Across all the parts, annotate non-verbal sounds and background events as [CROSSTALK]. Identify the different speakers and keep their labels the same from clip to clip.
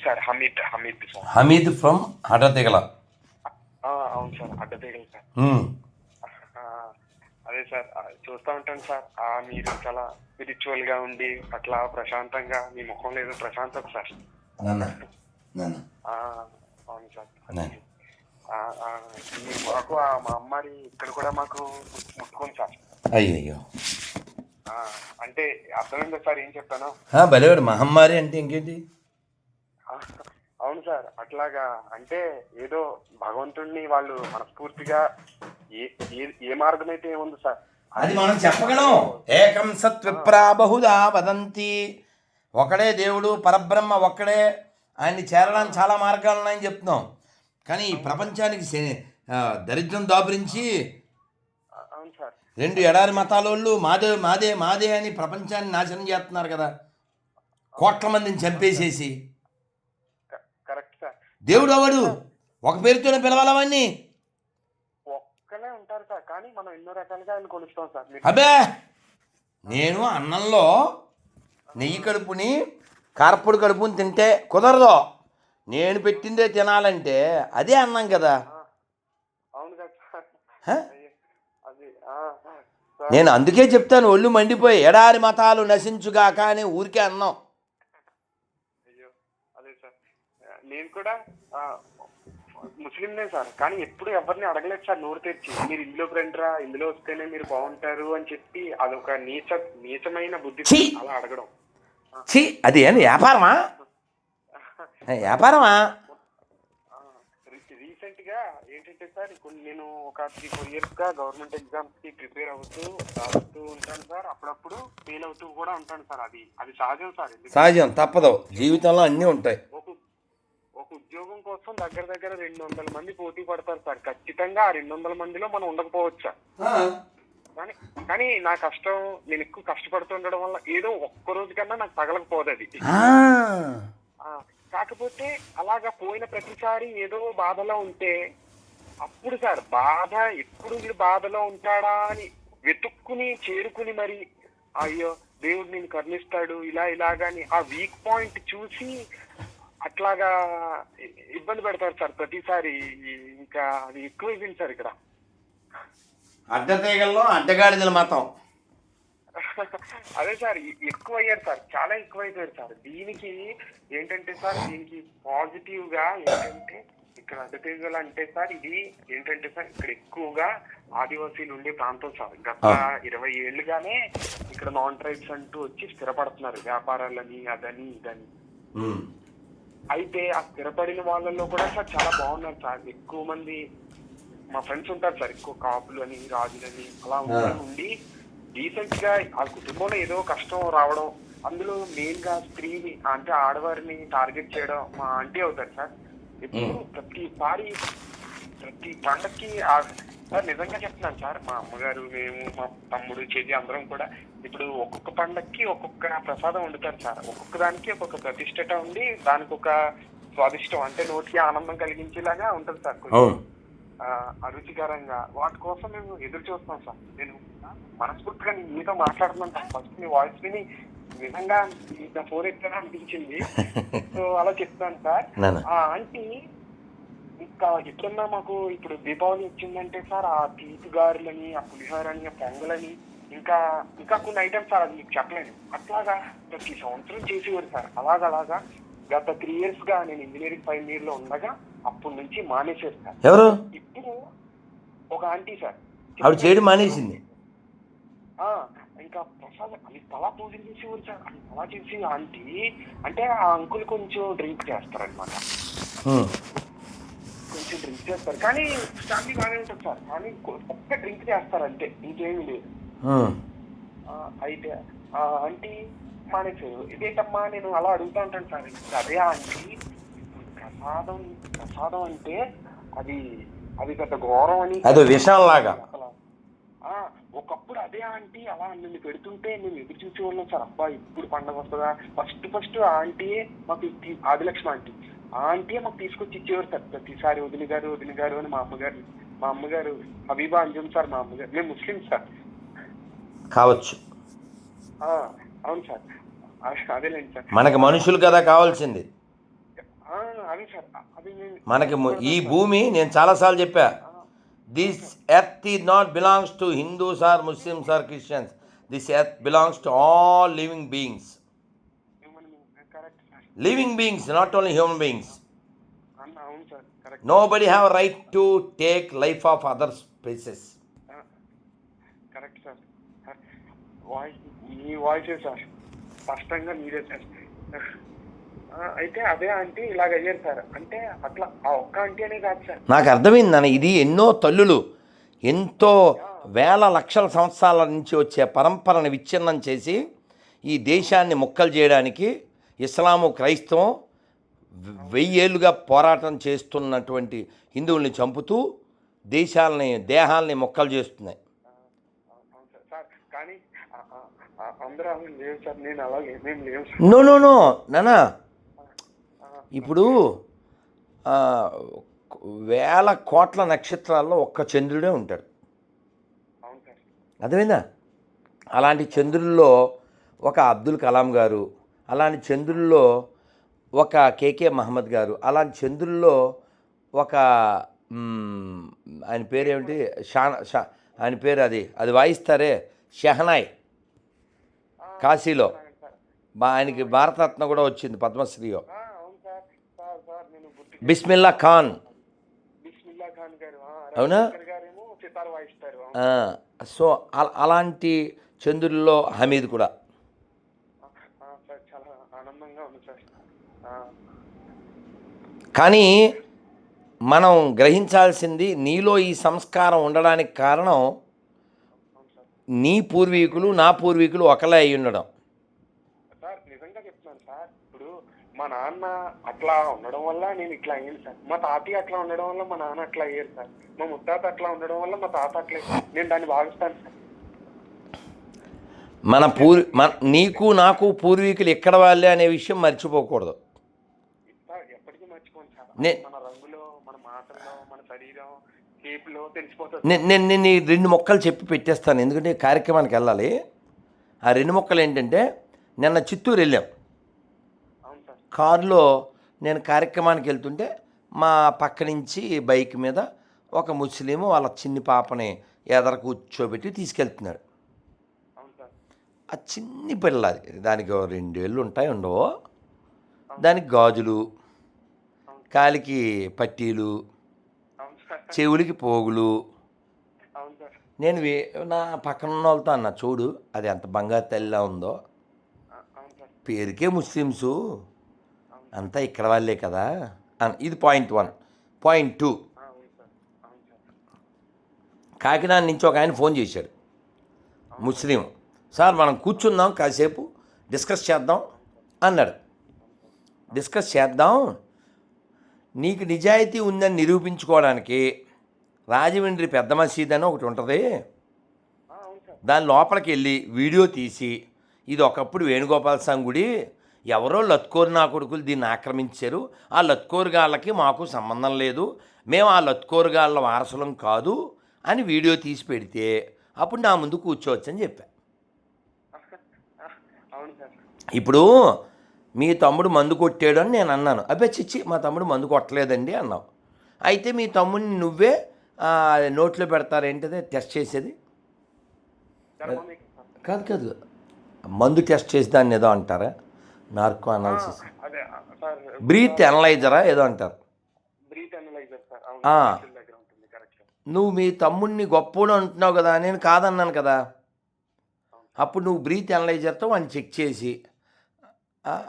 Speaker 1: Sir Hamid Hamid sir.
Speaker 2: Hamid from Addateegala
Speaker 1: అవును sir Addateegala sir. అదే sir చూస్తూ ఉంటాను సార్. మీరు చాలా స్పిరిచువల్గా ఉండి అట్లా ప్రశాంతంగా మీ ముఖంలో ఏదో ప్రశాంతత సార్. అవును సార్. మాకు మా అమ్మాయి ఇక్కడ కూడా మాకు ముట్టుకుంది సార్.
Speaker 2: అయ్యయ్యో.
Speaker 1: ఆ, అంటే అర్థమైందా సార్ ఏం చెప్పాను
Speaker 2: ఆ, భలేవాడు మహమ్మారి అంటే ఇంకేంటి?
Speaker 1: అవును సార్ అట్లాగా అంటే ఏదో భగవంతుణ్ణి వాళ్ళు మనస్ఫూర్తిగా ఏ ఏ- ఏ మార్గం అయితే ఏముంది సార్?
Speaker 2: అది మనం చెప్పగలం. ఏకం సత్ విప్రా బహుదా వదంతి. ఒకడే దేవుడు పరబ్రహ్మ ఒక్కడే. ఆయన్ని చేరడానికి చాలా మార్గాలు ఉన్నాయని చెప్తున్నాం. కానీ ఈ ప్రపంచానికి శని- ఆ, దరిద్రం దాపురించి
Speaker 1: అవును సార్.
Speaker 2: రెండు ఎడారి మతాలోళ్ళు మాదే మాదే మాదే అని ప్రపంచాన్ని నాశనం చేస్తున్నారు కదా. కోట్ల మందిని చంపేసేసి. దేవుడు అవడు ఒక పేరుతోనే పిలవాలవన్నీ
Speaker 1: ఒక్కనే ఉంటారు సార్ కానీ మనం ఎన్నో రకాలుగా ఆయన కొలుస్తాం సార్. మీరు
Speaker 2: అబే నేను అన్నంలో నెయ్యి కడుపుని కారపొడి కడుపుని తింటే కుదరదు. నేను పెట్టిందే తినాలంటే అదే అన్నం కదా.
Speaker 1: అవును
Speaker 2: నేను అందుకే చెప్తాను ఒళ్ళు మండిపోయి ఎడారి మతాలు నశించుగాక అని ఊరికే అన్నాం
Speaker 1: అయ్యో అదే సార్ ఆ, నేను కూడా ముస్లింనే సార్. కానీ ఎప్పుడు ఎవరిని అడగలేదు సార్ నోరు తెరిచి. మీరు ఇందులోకి రండిరా ఇందులో వస్తేనే మీరు బాగుంటారు అని చెప్పి అదొక నీచ నీచమైన బుద్ధి! అలా అడగడం.
Speaker 2: ఛీ! అది ఏం వ్యాపారమా? వ్యాపారమా?
Speaker 1: రీసెంట్గా ఏంటంటే సార్ కొన్ని నేను ఒక త్రీ ఫోర్ ఇయర్స్గా గవర్నమెంట్ ఎగ్జామ్స్కి ప్రిపేర్ అవుతూ రాస్తూ ఉంటాను సార్. అప్పుడప్పుడు ఫెయిల్ అవుతూ కూడా ఉంటాను సార్ అది. అది సహజం సార్.
Speaker 2: సహజం తప్పదు. జీవితంలో అన్నీ ఉంటాయి.
Speaker 1: ఒక ఉద్యోగం కోసం దగ్గర దగ్గర రెండు వందల మంది పోటీ పడతారు సార్. ఖచ్చితంగా ఆ రెండు వందల మందిలో మనం ఉండకపోవచ్చు? సార్ కానీ కానీ నా కష్టం నేను ఎక్కువ కష్టపడుతుండడం వల్ల ఏదో ఒక్క రోజు కన్నా నాకు తగలకపోదు అది. కాకపోతే అలాగా పోయిన ప్రతిసారి ఏదో బాధలో ఉంటే అప్పుడు సార్ బాధ ఎప్పుడు వీడు బాధలో ఉంటాడా అని వెతుక్కుని చేరుకుని మరి అయ్యో దేవుడు నేను కరుణిస్తాడు ఇలా ఇలాగాని ఆ వీక్ పాయింట్ చూసి అట్లాగా ఇబ్బంది పెడతారు సార్ ప్రతిసారి ఇంకా అది ఎక్కువైపోయింది సార్ ఇక్కడ.
Speaker 2: అడ్డతీగల్లో అడ్డగాడిదల మతం
Speaker 1: అదే సార్ ఎక్కువ అయ్యారు సార్ చాలా ఎక్కువ అయిపోయారు సార్. దీనికి ఏంటంటే సార్ దీనికి పాజిటివ్గా ఏంటంటే ఇక్కడ అడ్డతీగలు అంటే సార్ ఇది ఏంటంటే సార్ ఇక్కడ ఎక్కువగా ఆదివాసీలు ఉండే ప్రాంతం సార్. గత. ఇరవై ఏళ్ళుగానే ఇక్కడ నాన్ ట్రైబ్స్ అంటూ వచ్చి స్థిరపడుతున్నారు వ్యాపారాలని అదని ఇదని. అయితే ఆ స్థిరపడిన వాళ్ళల్లో కూడా సార్ చాలా బాగున్నారు సార్. ఎక్కువ మంది మా ఫ్రెండ్స్ ఉంటారు సార్ ఎక్కువ కాపులు అని రాజులని అలా ఉండి రీసెంట్గా ఆ కుటుంబంలో ఏదో కష్టం రావడం అందులో మెయిన్గా స్త్రీని అంటే ఆడవారిని టార్గెట్ చేయడం మా ఆంటీ అవుతారు సార్. ఎప్పుడు
Speaker 2: మ్.
Speaker 1: ప్రతిసారి ప్రతి పండక్కి ఆ- సార్ నిజంగా చెప్తున్నాను సార్. మా అమ్మగారు మేము మా తమ్ముడు చెల్లి అందరం కూడా ఇప్పుడు ఒక్కొక్క పండక్కి ఒక్కొక్క ప్రసాదం వండుతారు సార్. ఒక్కొక్క దానికి ఒక్కొక్క ప్రతిష్టత ఉండి దానికి ఒక స్వాదిష్టం అంటే నోటికి ఆనందం కలిగించేలాగా ఉంటుంది సార్ కొంచెం. అరుచికరంగా. వాటి కోసం మేము ఎదురు చూస్తాం సార్. నేను మనస్ఫూర్తిగా మీతో మాట్లాడుతున్నాను సార్. ఫస్ట్ మీ వాయిస్ విని నిజంగా నా ఫోన్ ఎత్తాను అనిపించింది. [LAUGHS] సో అలా చెప్తాను సార్. ఆంటీ ఇంకా ఎట్లన్నా మాకు ఇప్పుడు దీపావళి వచ్చిందంటే సార్ ఆ తీపి గారెలని ఆ పులిహోరని ఆ పొంగలని ఇంకా ఇంకా కొన్ని ఐటమ్స్ సార్ అది మీకు చెప్పలేను. అట్లాగా ప్రతి సంవత్సరం చేసేవారు సార్. అలాగా అలాగా గత త్రీ ఇయర్స్గా నేను ఇంజనీరింగ్ ఫైనల్ ఇయర్లో ఉండగా అప్పటి నుంచి మానేశారు సార్.
Speaker 2: ఎవరు?
Speaker 1: ఇప్పుడు ఒక ఆంటీ సార్.
Speaker 2: ఆవిడ చేయడం మానేసింది.
Speaker 1: ఆ, ఇంకా ప్రసాదం అది తలా పూజలు చేసేవారు సార్. అది తలా చేసి ఆంటీ అంటే ఆ అంకుల్ కొంచెం డ్రింక్ చేస్తారనమాట కొంచెం డ్రింక్ చేస్తారు. కానీ ఫ్యామిలీ బాగానే ఉంటుంది సార్. కానీ కొ- ఒక్క డ్రింక్ చేస్తారు అంతే. ఇంకేమీ లేదు. అయితే ఆంటీ మానేసారు ఇదేంటమ్మా నేను అలా అడుగుతా ఉంటాను సార్. అదే ఆంటీ. ప్రసాదం ప్రసాదం అంటే అది అది పెద్ద ఘోరం అని
Speaker 2: అదో విషం లాగా
Speaker 1: ఒకప్పుడు అదే ఆంటీ అలా నిన్ను పెడుతుంటే మేము ఎదురు చూసేవాళ్ళం సార్. అబ్బా ఇప్పుడు పండగ వస్తుందా? ఫస్ట్ ఫస్ట్ ఆ ఆంటీయే మాకు ఆదిలక్ష్మి ఆంటీ. ఆ ఆంటీయే మాకు తీసుకొచ్చి ఇచ్చేవారు సార్. ప్రతిసారి వదిన గారు వదిన గారు అని మా అమ్మగారు మా అమ్మగారు హబీబా అంజం సార్ మా అమ్మగారు. మేము ముస్లిం సార్.
Speaker 2: కావచ్చు.
Speaker 1: అవును సార్. అదేలేండి సార్.
Speaker 2: మనకి మనుషులు కదా కావాల్సింది.
Speaker 1: అవును సార్. అది
Speaker 2: మనకి ఈ భూమి నేను చాలాసార్లు చెప్పా. దిస్ ఎర్త్ ఈ not belongs to Hindus or Muslims or Christians this earth belongs to all living beings
Speaker 1: human being. Correct sir
Speaker 2: living beings not only human beings
Speaker 1: అన్న
Speaker 2: nobody have right to take life of other species
Speaker 1: correct sir. Voice మీ వాయిసే sir. స్పష్టంగా మీరే sir. అయితే అదే aunty ఇలాగ అయ్యారు sir. అంటే అట్లా ఆ ఒక్క ఆంటీ అనే కాదు సార్.
Speaker 2: నాకు అర్థమైంది నాన్న ఇది ఎన్నో తల్లులు ఎంతో వేల లక్షల సంవత్సరాల నుంచి వచ్చే పరంపరను విచ్ఛిన్నం చేసి ఈ దేశాన్ని ముక్కలు చేయడానికి ఇస్లాము క్రైస్తవం వెయ్యేళ్ళుగా పోరాటం చేస్తున్నటువంటి హిందువుల్ని చంపుతూ దేశాలని దేహాలని మొక్కలు చేస్తున్నాయి. నో నో నో నానా ఇప్పుడు వేల కోట్ల నక్షత్రాల్లో ఒక్క చంద్రుడే ఉంటాడు. అర్థమైందా? అలాంటి చంద్రుల్లో ఒక అబ్దుల్ కలాం గారు అలాంటి చంద్రుల్లో ఒక కేకే మహమ్మద్ గారు అలాంటి చంద్రుల్లో ఒక ఆయన పేరు ఏమిటి షా షా ఆయన పేరు అది అది వాయిస్తారే? షెహనాయ్. కాశీలో. ఆయనకి భారతరత్న కూడా వచ్చింది పద్మశ్రీయో. బిస్మిల్లా ఖాన్. అవునా? సో అల- అలాంటి చంద్రుల్లో హమీద్ కూడా
Speaker 1: ఆ, ఆ, సార్ చాలా ఆనందంగా ఉంది సార్ ఆ,
Speaker 2: కానీ మనం గ్రహించాల్సింది నీలో ఈ సంస్కారం ఉండడానికి కారణం నీ పూర్వీకులు నా పూర్వీకులు ఒకలే అయి ఉండడం.
Speaker 1: సార్ నిజంగా చెప్తున్నాను సార్. ఇప్పుడు మా నాన్న అట్లా ఉండడం వల్ల నేను ఇట్లా అయ్యాను సార్. మా తాతయ్య అట్లా ఉండడం వల్ల మా నాన్న అట్లా అయ్యారు సార్. మా ముత్తాత అట్లా ఉండడం వల్ల మా తాత అట్లా. నేను దాన్ని భావిస్తాను సార్.
Speaker 2: మన పూర్ మన నీకు నాకు పూర్వీకులు ఎక్కడ వాళ్ళే అనే విషయం మర్చిపోకూడదు
Speaker 1: సార్ ఎప్పటికీ మర్చిపోను సార్
Speaker 2: నే-
Speaker 1: మన రంగులో మన మాటల్లో మన శరీరం షేప్లో తెలిసిపోతుంది
Speaker 2: నేను నేను ఈ రెండు మొక్కలు చెప్పి పెట్టేస్తాను. ఎందుకంటే ఈ కార్యక్రమానికి వెళ్ళాలి. ఆ రెండు మొక్కలు ఏంటంటే నిన్న చిత్తూరు వెళ్ళాం. కారులో నేను కార్యక్రమానికి వెళ్తుంటే మా పక్క నుంచి బైక్ మీద ఒక ముస్లిం వాళ్ళ చిన్ని పాపని ఎదర కూర్చోబెట్టి తీసుకెళ్తున్నాడు. ఆ చిన్ని పిల్ల. దానికి రెండేళ్ళు ఉంటాయి ఉండవో. దానికి గాజులు కాలికి పట్టీలు చెవులకి పోగులు. నేను నా పక్కన ఉన్న వాళ్ళతో అన్న చూడు అది ఎంత బంగారు తల్లిలా ఉందో. పేరుకే ముస్లిమ్సు. అంతా ఇక్కడ వాళ్ళే కదా. అన్- ఇది point one. Point two. Kakinada నుంచి ఒక ఆయన ఫోన్ చేశాడు. ముస్లిం. సార్ మనం కూర్చుందాం కాసేపు డిస్కస్ చేద్దాం అన్నాడు. డిస్కస్ చేద్దాం? నీకు నిజాయితీ ఉందని నిరూపించుకోవడానికి రాజమండ్రి పెద్ద మసీద్ అని ఒకటి ఉంటుంది. దాని లోపలికి వెళ్ళి వీడియో తీసి ఇది ఒకప్పుడు వేణుగోపాల స్వామి గుడి ఎవరో లత్కోరు నా కొడుకులు దీన్ని ఆక్రమించారు. ఆ లత్కోరు గాళ్ళకి మాకు సంబంధం లేదు. మేము ఆ లత్కోరు గాళ్ళ వారసులం కాదు అని వీడియో తీసి పెడితే అప్పుడు నా ముందు కూర్చోవచ్చు అని చెప్పా. [LAUGHS] ఇప్పుడు మీ తమ్ముడు మందు కొట్టాడు అని నేను అన్నాను. అబ్బే చిచ్చి మా తమ్ముడు మందు కొట్టలేదండి అన్నావు. అయితే మీ తమ్ముడిని నువ్వే నోట్లో పెడతారేంటిది టెస్ట్ చేసేది? కాదు కాదు. మందు టెస్ట్ చేసి దాన్ని ఏదో అంటారా? Narco analysis. బ్రీత్ అనలైజరా ఏదో అంటారు? నువ్వు మీ తమ్ముడిని గొప్పడు అంటున్నావు కదా నేను కాదన్నాను కదా. అప్పుడు నువ్వు బ్రీత్ అనలైజర్తో వాడిని చెక్ చేసి "ఆ,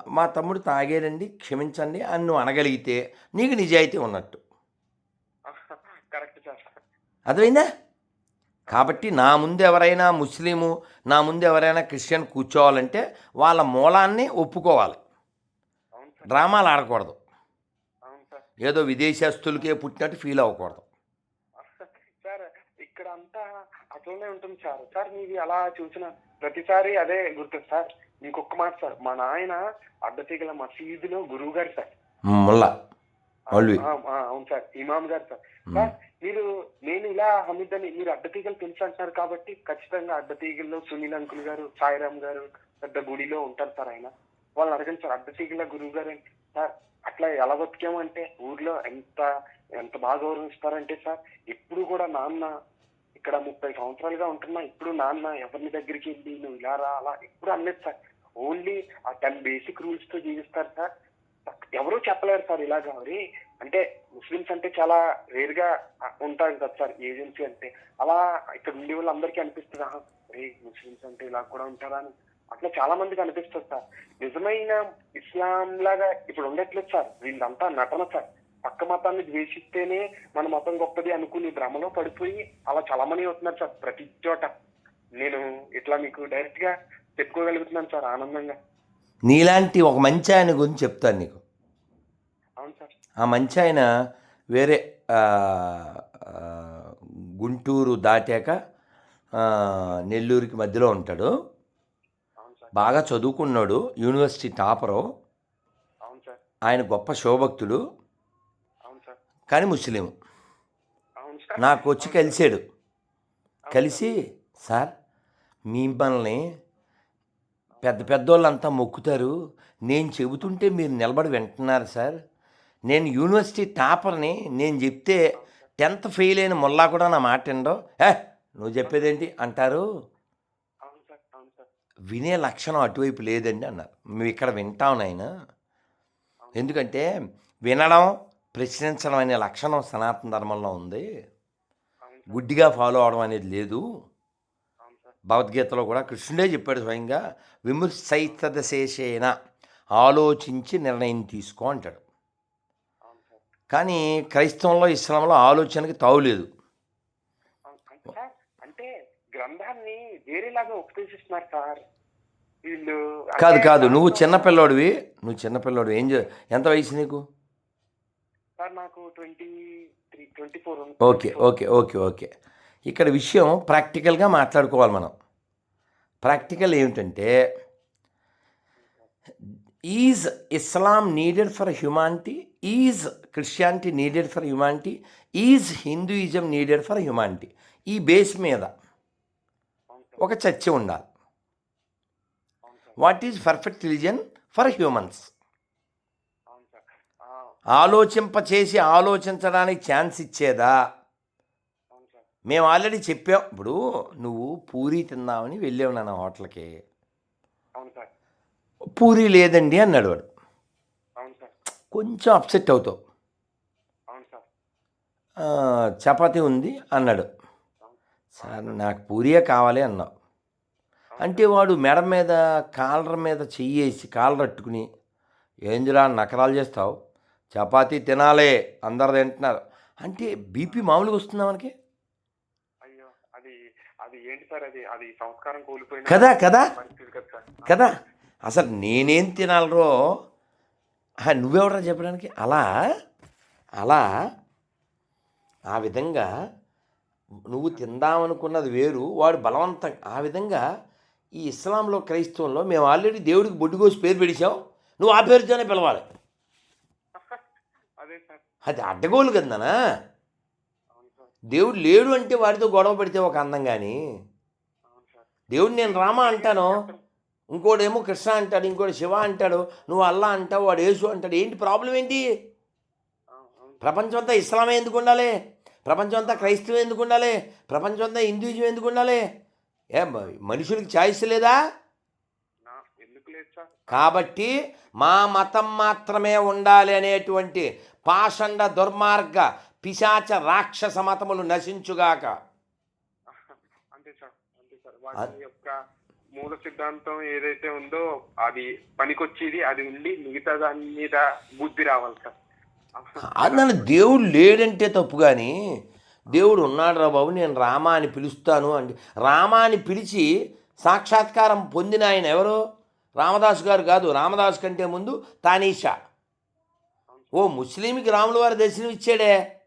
Speaker 2: మా తమ్ముడు తాగేదండి క్షమించండి అని నువ్వు అనగలిగితే నీకు నిజాయితీ ఉన్నట్టు. అర్థమైందా? కాబట్టి నా ముందు ఎవరైనా ముస్లిము నా ముందు ఎవరైనా క్రిస్టియన్ కూర్చోవాలంటే వాళ్ళ మూలాన్ని ఒప్పుకోవాలి. డ్రామాలు ఆడకూడదు. ఏదో విదేశస్తులకే పుట్టినట్టు ఫీల్ అవ్వకూడదు.
Speaker 1: సార్ ఇక్కడ అంతా అట్లనే ఉంటుంది సార్. సార్ మీది అలా చూసిన ప్రతిసారి అదే గుర్తు సార్. ఇంకొక మాట సార్ మా నాయన అడ్డతీగల మసీదులో గురువు గారు సార్.
Speaker 2: ముల్లా
Speaker 1: అవును సార్ ఇమాం గారు సార్. సార్ మీరు నేను ఇలా హమీద్ అని మీరు అడ్డతీగలు తెలుసు అంటున్నారు కాబట్టి ఖచ్చితంగా అడ్డతీగల్లో సునీల్ అంకుల్ గారు సాయిరామ్ గారు పెద్ద గుడిలో ఉంటారు సార్ ఆయన. వాళ్ళని అడగండి సార్ అడ్డతీగల గురువు గారు సార్ అట్లా ఎలా బతికామంటే ఊర్లో ఎంత ఎంత బాగా గౌరవిస్తారంటే సార్ ఎప్పుడు కూడా నాన్న ఇక్కడ ముప్పై సంవత్సరాలుగా ఉంటున్నా ఇప్పుడు నాన్న ఎవరిని దగ్గరికి వెళ్ళి నువ్వు ఇలా రా అలా ఎప్పుడు అనలేదు సార్. ఓన్లీ ఆ టెన్ బేసిక్ రూల్స్తో జీవిస్తారు సార్. ఎవరూ చెప్పలేరు సార్ ఇలాగా మరి. అంటే ముస్లిమ్స్ అంటే చాలా రేర్గా ఉంటారు కదా సార్ ఏజెన్సీ అంటే. అలా ఇక్కడ ఉండే వాళ్ళందరికీ అనిపిస్తుంది? రే ముస్లిమ్స్ అంటే ఇలా కూడా ఉంటారా అని. అట్లా చాలా మందికి అనిపిస్తుంది సార్. నిజమైన ఇస్లాం లాగా ఇప్పుడు ఉండట్లేదు సార్. వీళ్ళంతా నటన సార్. పక్క మతాన్ని ద్వేషిస్తేనే మన మతం గొప్పది అనుకుని భ్రమలో పడిపోయి అలా చలమణి అవుతున్నారు సార్ ప్రతి చోట. నేను ఇట్లా మీకు డైరెక్ట్గా చెప్పుకోగలుగుతున్నాను సార్ ఆనందంగా.
Speaker 2: నీలాంటి ఒక మంచి ఆయన గురించి చెప్తాను నీకు.
Speaker 1: అవును సార్.
Speaker 2: ఆ మంచి ఆయన వేరే గుంటూరు దాటాక నెల్లూరుకి మధ్యలో ఉంటాడు. బాగా చదువుకున్నాడు యూనివర్సిటీ టాపరు.
Speaker 1: అవును సార్.
Speaker 2: ఆయన గొప్ప శివభక్తుడు
Speaker 1: అవును సార్.
Speaker 2: కానీ ముస్లిం. నాకు వచ్చి కలిసాడు కలిసి సార్ మిమ్మల్ని పెద్ద పెద్దోళ్ళంతా మొక్కుతారు. నేను చెబుతుంటే మీరు నిలబడి వింటున్నారు సార్. నేను యూనివర్సిటీ టాపర్ని నేను చెప్తే టెన్త్ ఫెయిల్ అయిన ముల్లా కూడా నా మాట వినడు. ఏ నువ్వు చెప్పేదేంటి? అంటారు. వినే లక్షణం అటువైపు లేదండి అన్నారు. మేము ఇక్కడ వింటాం నాయన. ఎందుకంటే వినడం ప్రశ్నించడం అనే లక్షణం సనాతన ధర్మంలో ఉంది. గుడ్డిగా ఫాలో అవడం అనేది లేదు. భగవద్గీతలో కూడా కృష్ణుడే చెప్పాడు స్వయంగా విమర్శైతదశేషేన ఆలోచించి నిర్ణయం తీసుకో అంటాడు. కానీ క్రైస్తవంలో ఇస్లాంలో ఆలోచనకి తావులేదు
Speaker 1: అవును. అంటే సార్ అంటే గ్రంథాన్ని వేరేలాగా ఉపదేశిస్తున్నారు సార్. వీళ్ళు
Speaker 2: కాదు కాదు నువ్వు చిన్నపిల్లోడివి నువ్వు చిన్నపిల్లోడు ఏం ఎంత వయసు నీకు?
Speaker 1: సార్ నాకు twenty three twenty four
Speaker 2: okay okay okay okay. ఇక్కడ విషయం ప్రాక్టికల్గా మాట్లాడుకోవాలి మనం. ప్రాక్టికల్ ఏమిటంటే is Islam needed for humanity? Is Christianity needed for humanity? Is Hinduism needed for humanity? ఈ బేస్ మీద ఒక చర్చ ఉండాలి. What is perfect religion for humans? ఆలోచింపచేసి ఆలోచించడానికి ఛాన్స్ ఇచ్చేదా? మేము ఆల్రెడీ చెప్పాం. ఇప్పుడు నువ్వు పూరి తిందామని వెళ్ళావు నాన్న హోటల్కి. పూరి లేదండి అన్నాడు వాడు. కొంచెం అప్సెట్ అవుతావు.
Speaker 1: అవును సార్.
Speaker 2: "ఆ, చపాతీ ఉంది అన్నాడు. సార్ నాకు పూరియే కావాలి అన్నావు. అంటే వాడు మెడ మీద కాలర్ మీద చెయ్యేసి కాలర్ అట్టుకుని ఏందిరా నకరాలు చేస్తావు? చపాతీ తినాలే అందరు తింటున్నారు అంటే బీపీ మామూలుగా వస్తుందా మనకి?
Speaker 1: ఏంటి సార్ అది? అది సంస్కారం కోల్పోయిన
Speaker 2: కదా కదా.
Speaker 1: కదా
Speaker 2: అసలు నేనేం తినాలరో? ఆ, నువ్వెవడరా చెప్పడానికి? అలా అలా. ఆ విధంగా నువ్వు తిందామనుకున్నది వేరు వాడు బలవంతం. ఆ విధంగా ఈ ఇస్లాంలో క్రైస్తవంలో మేము ఆల్రెడీ దేవుడికి బొడ్డుకోసి పేరు పెడిచాం నువ్వు ఆ పేరుతోనే పిలవాలి. [LAUGHS]
Speaker 1: అదే
Speaker 2: అడ్డగోలు కదనా దేవుడు లేడు అంటే వాడితో గొడవ పెడితే ఒక అందం కానీ దేవుడు నేను రామ అంటాను ఇంకోడేమో కృష్ణ అంటాడు ఇంకోటి శివ అంటాడు నువ్వు అల్లా అంటావు వాడు యేసు అంటాడు ఏంటి ప్రాబ్లం ఏంటి? ప్రపంచం అంతా ఇస్లామే ఎందుకు ఉండాలి? ప్రపంచం అంతా క్రైస్తవం ఎందుకు ఉండాలి? ప్రపంచం అంతా హిందూయిజం ఎందుకు ఉండాలి? ఏ మనుషులకి ఛాయిస్ లేదా? కాబట్టి మా మతం మాత్రమే ఉండాలి అనేటువంటి పాషండ దుర్మార్గ పిశాచ రాక్షస మతములు నశించుగాక.
Speaker 1: అంతే సార్ అంతే సార్. వాటి యొక్క మూల సిద్ధాంతం ఏదైతే ఉందో అది పనికొచ్చేది అది ఉండి మిగతా దాని మీద బుద్ధి రావాలి సార్.
Speaker 2: అది నన్ను దేవుడు లేడంటే తప్పు కానీ దేవుడు ఉన్నాడు రా బాబు నేను రామా అని పిలుస్తాను అంటే రామా అని పిలిచి సాక్షాత్కారం పొందిన ఆయన ఎవరు? రామదాసు గారు కాదు రామదాసు కంటే ముందు తానీషా. ఓ ముస్లింకి రాముల వారి దర్శనం ఇచ్చాడే.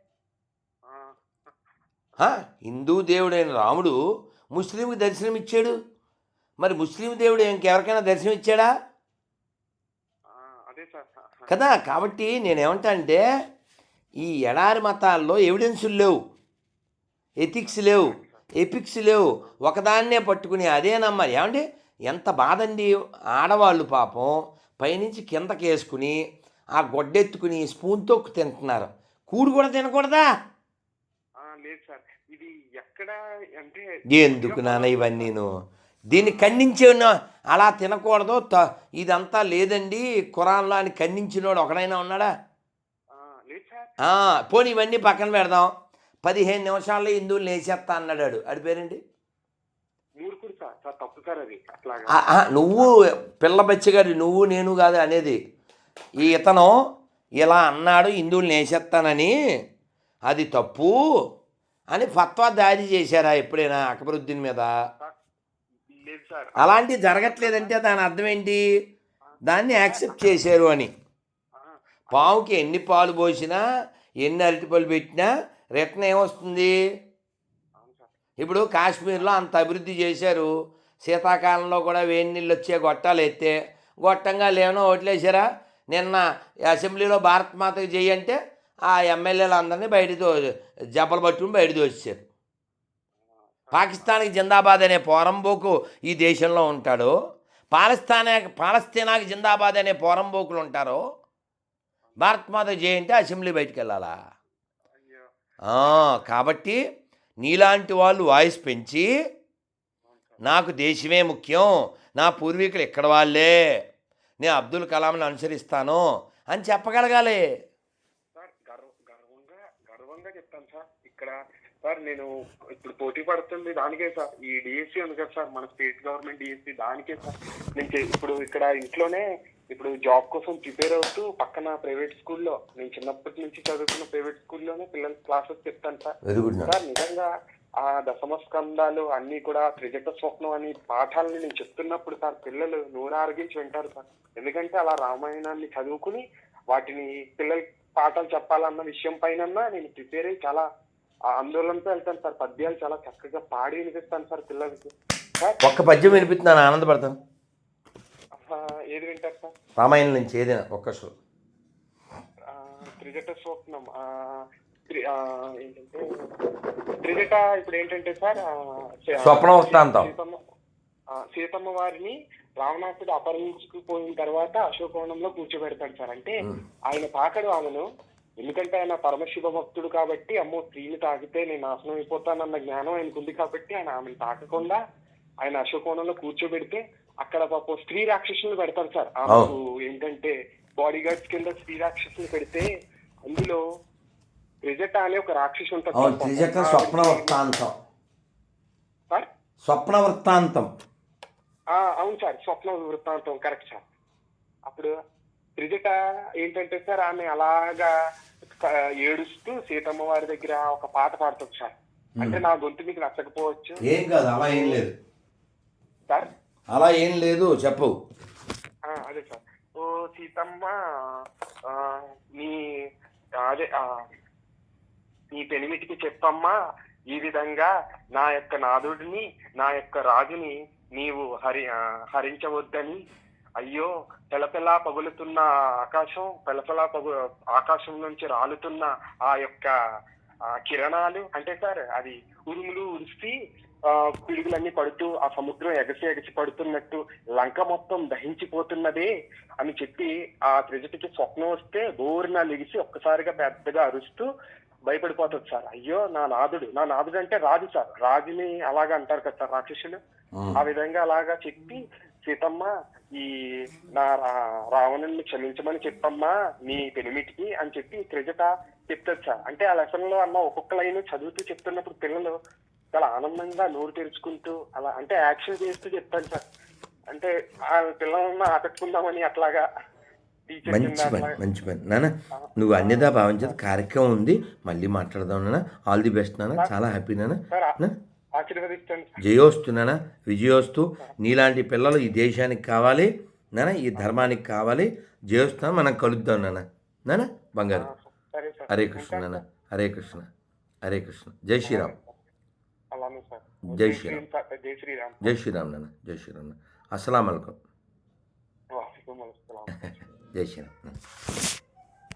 Speaker 2: హిందూ దేవుడైన రాముడు ముస్లింకి దర్శనం ఇచ్చాడు మరి ముస్లిం దేవుడు ఇంకెవరికైనా దర్శనం ఇచ్చాడా కదా కాబట్టి నేనేమంటా అంటే ఈ ఎడారి మతాల్లో ఎవిడెన్సులు లేవు. ఎథిక్స్ లేవు. ఎపిక్స్ లేవు. ఒకదాన్నే పట్టుకుని అదే నమ్మాలి. ఏమండి? ఎంత బాధండి ఆడవాళ్ళు పాపం. పైనుంచి కిందకి వేసుకుని ఆ గొడ్డెత్తుకుని స్పూన్తో తింటున్నారు. కూడు కూడా తినకూడదా?
Speaker 1: లేదు సార్. ఇది ఎక్కడ అంటే
Speaker 2: ఎందుకు నాన్న ఇవన్నీను? దీన్ని ఖండించే ఉన్న- అలా తినకూడదు. ఇదంతా లేదండి. ఖురాన్లో అని ఖండించినోడు ఒకడైనా ఉన్నాడా? పోనీ ఇవన్నీ పక్కన పెడదాం. పదిహేను నిమిషాల్లో హిందువులు లేచేస్తా అన్నాడు. వాడి. పేరేంటి? నువ్వు పిల్ల బచ్చగారి నువ్వు నేను కాదు అనేది. ఈ ఇతను ఇలా అన్నాడు హిందువులు నేసేస్తానని అది తప్పు. అని ఫత్వా దారి చేశారా ఎప్పుడైనా అక్బరుద్దీన్ మీద? అలాంటివి జరగట్లేదంటే దాని అర్థం ఏంటి? దాన్ని యాక్సెప్ట్ చేశారు అని. పావుకి ఎన్ని పాలు పోసినా ఎన్ని అరటిపళ్ళు పెట్టినా రిటర్న్ ఏమొస్తుంది? ఇప్పుడు కాశ్మీర్లో అంత అభివృద్ధి చేశారు. శీతాకాలంలో కూడా వేడి నీళ్ళు వచ్చే గొట్టాలు ఎత్తే గొట్టంగా లేనో ఓట్లేసారా నిన్న అసెంబ్లీలో భారత్ మాతకి చెయ్యి అంటే ఆ ఎమ్మెల్యేలు అందరినీ బయట తో జబ్బలు పట్టుకుని బయట తోసేశారు. పాకిస్తాన్కి జిందాబాద్ అనే పోరంబోకు ఈ దేశంలో ఉంటాడు. పాలస్తీనా పాలస్తీనాకి జిందాబాద్ అనే పోరంబోకులు ఉంటారు. భారత్ మాత జయ అంటే అసెంబ్లీ బయటికి వెళ్ళాలా? కాబట్టి నీలాంటి వాళ్ళు వాయిస్ పెంచి నాకు దేశమే ముఖ్యం నా పూర్వీకులు ఇక్కడ వాళ్ళే నేను అబ్దుల్ కలాంని అనుసరిస్తాను అని చెప్పగలగాలి
Speaker 1: సార్ గర్వ గర్వంగా గర్వంగా చెప్తాను సార్ ఇక్కడ. సార్ నేను ఇప్పుడు పోటీ పడుతుంది దానికే సార్. ఈ డిఎస్సి ఉంది కదా సార్ మన స్టేట్ గవర్నమెంట్ డిఎస్సి దానికే సార్. నేను ఇప్పుడు ఇక్కడ ఇంట్లోనే ఇప్పుడు జాబ్ కోసం ప్రిపేర్ అవుతూ పక్కన ప్రైవేట్ స్కూల్లో నేను చిన్నప్పటి నుంచి చదువుకున్న ప్రైవేట్ స్కూల్లోనే పిల్లలకి క్లాసెస్ చెప్తాను సార్. సార్ నిజంగా ఆ దశమ స్కందాలు అన్ని కూడా త్రిజట స్వప్నం అని పాఠాలని నేను చెప్తున్నప్పుడు సార్ పిల్లలు నూరు ఆరగించి వింటారు సార్. ఎందుకంటే అలా రామాయణాన్ని చదువుకుని వాటిని పిల్లలకి పాఠాలు చెప్పాలన్న విషయం పైన నేను ప్రిపేర్ అయ్యి చాలా ఆ ఆందోళనతో వెళ్తాను సార్. పద్యాలు చాలా చక్కగా పాడి వినిపిస్తాను సార్ పిల్లలకి.
Speaker 2: ఒక్క పద్యం వినిపిస్తున్నాను ఆనందపడతాను.
Speaker 1: ఏది వింటారు సార్?
Speaker 2: రామాయణం నుంచి ఏదైనా ఒక్క షో
Speaker 1: త్రిజట స్వప్నం ఏంటంటే త్రిజట ఇప్పుడు ఏంటంటే సార్
Speaker 2: స్వప్న వృత్తాంతం.
Speaker 1: సీతమ్మ వారిని రావణాసుడు అపహరించుకుపోయిన తర్వాత అశోకవనంలో కూర్చోబెడతాడు సార్. అంటే. ఆయన తాకడు ఆమెను ఎందుకంటే ఆయన పరమశివ భక్తుడు కాబట్టి అమ్మో స్త్రీని తాకితే నేను నాశనం అయిపోతానన్న జ్ఞానం ఆయనకు ఉంది కాబట్టి ఆయన ఆమెను తాకకుండా ఆయన అశోకవనంలో కూర్చోబెడితే అక్కడ పాపం స్త్రీ రాక్షసులు పెడతారు సార్. ఆమెకు ఏంటంటే బాడీ గార్డ్స్ కింద స్త్రీ రాక్షసులు పెడితే అందులో త్రిజట అనే ఒక రాక్షసు ఉంటుంది
Speaker 2: స్వప్న వృత్తాంతం
Speaker 1: సార్?
Speaker 2: స్వప్న వృత్తాంతం
Speaker 1: ఆ, అవును సార్ స్వప్న వృత్తాంతం కరెక్ట్ సార్. అప్పుడు త్రిజట ఏంటంటే సార్ ఆమె అలాగా ఏడుస్తూ సీతమ్మ వారి దగ్గర ఒక పాట పాడుతుంది సార్. అంటే నా గొంతు మీకు నచ్చకపోవచ్చు.
Speaker 2: ఏం కాదు అలా ఏం లేదు.
Speaker 1: సార్?
Speaker 2: అలా ఏం లేదు చెప్పు.
Speaker 1: అదే సార్. ఓ సీతమ్మ నీ అదే నీ పెనిమిటికి చెప్పమ్మా. ఈ విధంగా నా యొక్క నాదుడిని నా యొక్క రాజుని నీవు హరి హరించవద్దని అయ్యో పెలపెలా పగులుతున్న ఆకాశం పెలపెలా పగు ఆకాశం నుంచి రాలుతున్న ఆ యొక్క కిరణాలు అంటే సార్ అది ఉరుములు ఉరిసి ఆ, పిడుగులన్నీ పడుతూ ఆ సముద్రం ఎగసి ఎగసి పడుతున్నట్టు లంక మొత్తం దహించిపోతున్నదే అని చెప్పి ఆ త్రిజటికి స్వప్నం వస్తే బోర్న లెగిసి ఒక్కసారిగా పెద్దగా అరుస్తూ భయపడిపోతుంది సార్. అయ్యో నా నాదుడు నా నాదుడు అంటే రాజు సార్. రాజుని అలాగా అంటారు కదా సార్ రాక్షసులు. ఆ విధంగా అలాగా చెప్పి సీతమ్మ ఈ నా రావణుని క్షమించమని చెప్పమ్మా నీ పెనిమిటికి అని చెప్పి త్రిజట చెప్తుంది సార్. అంటే ఆ లెసన్లో అన్న ఒక్కొక్క లైన్ చదువుతూ చెప్తున్నప్పుడు పిల్లలు చాలా ఆనందంగా నోరు తెరుచుకుంటూ అలా అంటే యాక్షన్ చేస్తూ చెప్తాను సార్. అంటే ఆ పిల్లలను ఆకట్టుకుందామని అట్లాగా
Speaker 2: మంచి పని మంచి పని. నాన్న నువ్వు అన్యదా భావించేది కార్యక్రమం ఉంది. మళ్ళీ మాట్లాడదాం నాన్న. ఆల్ ది బెస్ట్ నాన్న. చాలా హ్యాపీ నాన్న. జయోస్తు నాన్న విజయోస్తు. నీలాంటి పిల్లలు ఈ దేశానికి కావాలి నాన్న ఈ ధర్మానికి కావాలి. జయోస్తు మనం కలుద్దాం నాన్న నాన్న బంగారు. హరే కృష్ణ నాన్న హరే కృష్ణ. హరే కృష్ణ. జై శ్రీరామ్. జై శ్రీరామ్.
Speaker 1: జై శ్రీరామ్.
Speaker 2: నాన్న జై శ్రీరామ్ నాన్న అస్సలం. అలైకుం. జై శ్రీరామ్